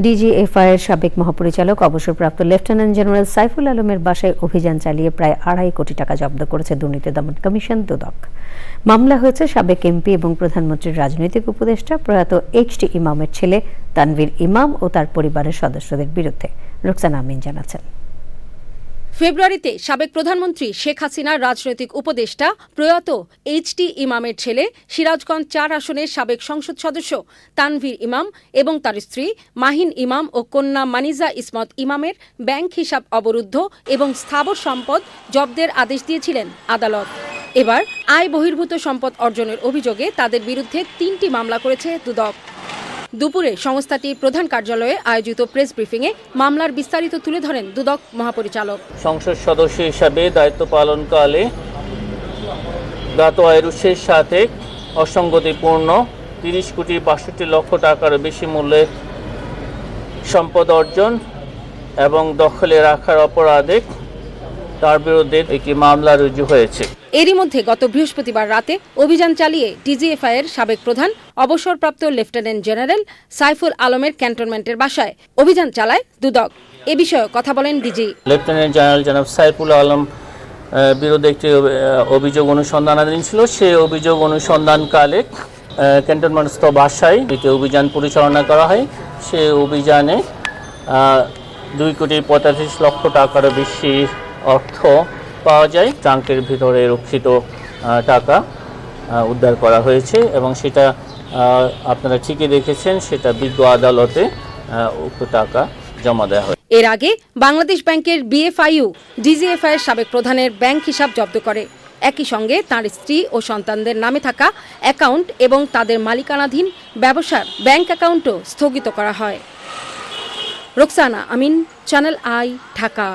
DGFI এর সাবেক মহাপরিচালক, অবসরপ্রাপ্ত লেফটেন্যান্ট জেনারেল সাইফুল আলমের বাসায় অভিযান চালিয়ে প্রায় আড়াই কোটি টাকা জব্দ করেছে দুর্নীতি দমন কমিশন দুদক। মামলা হয়েছে সাবেক এমপি এবং প্রধানমন্ত্রীর রাজনৈতিক উপদেষ্টা প্রয়াত এইচ এইচটি ইমামের ছেলে তানভীর ইমাম ও তার পরিবারের সদস্যদের বিরুদ্ধে। রোকসানা আমিন জানাচ্ছেন। ফেব্রুয়ারিতে সাবেক প্রধানমন্ত্রী শেখ হাসিনার রাজনৈতিক উপদেষ্টা প্রয়াত এইচটি ইমামের ছেলে সিরাজগঞ্জ চার আসনের সাবেক সংসদ সদস্য তানভীর ইমাম এবং তার স্ত্রী মাহিন ইমাম ও কন্যা মানিজা ইসমত ইমামের ব্যাংক হিসাব অবরুদ্ধ এবং স্থাবর সম্পদ জব্দের আদেশ দিয়েছিলেন আদালত। এবার আয় বহির্ভূত সম্পদ অর্জনের অভিযোগে তাদের বিরুদ্ধে তিনটি মামলা করেছে দুদক। দুপুরে সংস্থাটির প্রধান কার্যালয়ে আয়োজিত প্রেস ব্রিফিংয়ে মামলার বিস্তারিত তুলে ধরেন দুদক মহাপরিচালক। সংসদ সদস্য হিসাবে দায়িত্ব পালনকালে আয়ের উৎসের সাথে অসঙ্গতিপূর্ণ তিরিশ কোটি বাষট্টি লক্ষ টাকারও বেশি মূল্যের সম্পদ অর্জন এবং দখলে রাখার অপরাধে তার বিরুদ্ধে একটি মামলা রুজু হয়েছে। এরই মধ্যে গত বৃহস্পতিবার রাতে অভিযান চালিয়ে ডিজিএফআই এর সাবেক প্রধান অবসরপ্রাপ্ত লেফটেন্যান্ট জেনারেল সাইফুল আলমের ক্যান্টনমেন্টের বাসায় অভিযান চালায় দুদক। এ বিষয়ে কথা বলেন ডিজি। লেফটেন্যান্ট জেনারেল জনাব সাইফুল আলম বিরুদ্ধে একটি অভিযোগ অনুসন্ধানাধীন ছিল। সেই অভিযোগ অনুসন্ধানকালে ক্যান্টনমেন্টস্থ বাসায় একটি অভিযান পরিচালনা করা হয়। সেই অভিযানে দুই কোটি পঁয়তাল্লিশ লক্ষ টাকারও বেশি অর্থ পাওয়া যায়। ট্রাঙ্কের ভিতরে রক্ষিত টাকা উদ্ধার করা হয়েছে এবং সেটা আপনারা ঠিকই দেখেছেন, সেটা বিজ্ঞ আদালতে উক্ত টাকা জমা দেওয়া হয়। এর আগে বাংলাদেশ ব্যাংকের বিএফআইউ ডিজিএফআই এর সাবেক প্রধানের ব্যাংক হিসাব জব্দ করে। একই সঙ্গে তার স্ত্রী ও সন্তানদের নামে থাকা অ্যাকাউন্ট এবং তাদের মালিকানাধীন ব্যবসার ব্যাংক অ্যাকাউন্টও স্থগিত করা হয়। Roksana Amin, channel I, Dhaka.